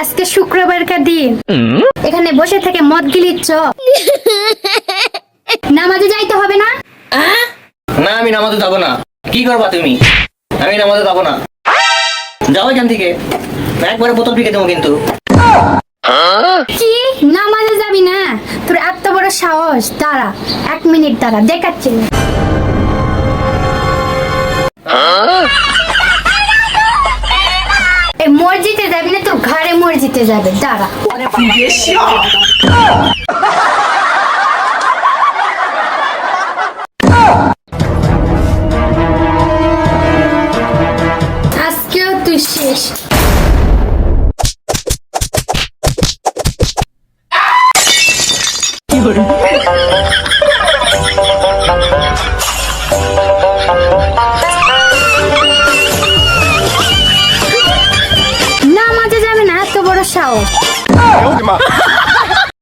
আজকে শুক্রবার শুক্রবারকার দিন। এখানে বসে থেকে মদ গিলিচ্ছ। নামাজে যাইতে হবে না? না আমি নামাজে যাব না। কি করবা তুমি? আমি নামাজে যাব না। যাও এখান থেকে। একবারে বোতল ফিকে দেবো কিন্তু। নামাজে যাবি না? তোর এত বড় সাহস। দাঁড়া এক মিনিট দাঁড়া দেখাচ্ছি। ঘরে মসজিদে যাবে। দাঁড়া আজকেও তুই শেষ। নামাজে বড় সাহস